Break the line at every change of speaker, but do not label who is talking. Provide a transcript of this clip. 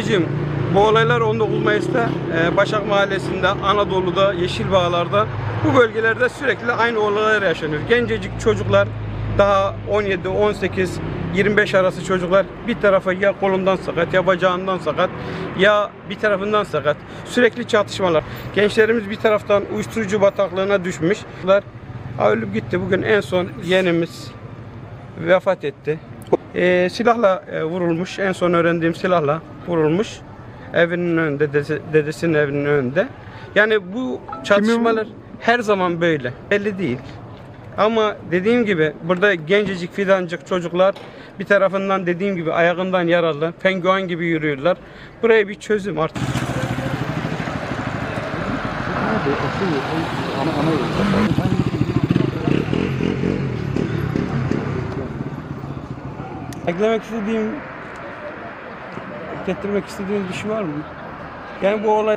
Abicim bu olaylar 19 Mayıs'ta e, Başak Mahallesi'nde, Anadolu'da, Yeşilbağlar'da bu bölgelerde sürekli aynı olaylar yaşanıyor. Gencecik çocuklar daha 17, 18, 25 arası çocuklar bir tarafa ya kolundan sakat ya bacağından sakat ya bir tarafından sakat. Sürekli çatışmalar. Gençlerimiz bir taraftan uyuşturucu bataklığına düşmüş. Bunlar ölüp gitti. Bugün en son yeğenimiz vefat etti. Ee, silahla e, vurulmuş. En son öğrendiğim silahla vurulmuş. Evinin önünde, dedesi- dedesinin evinin önünde. Yani bu çatışmalar her zaman böyle. Belli değil. Ama dediğim gibi burada gencecik fidancık çocuklar bir tarafından dediğim gibi ayağından yaralı, penguen gibi yürüyorlar. Buraya bir çözüm artık. Eklemek istediğim, getirmek istediğiniz bir şey var mı? Yani bu olay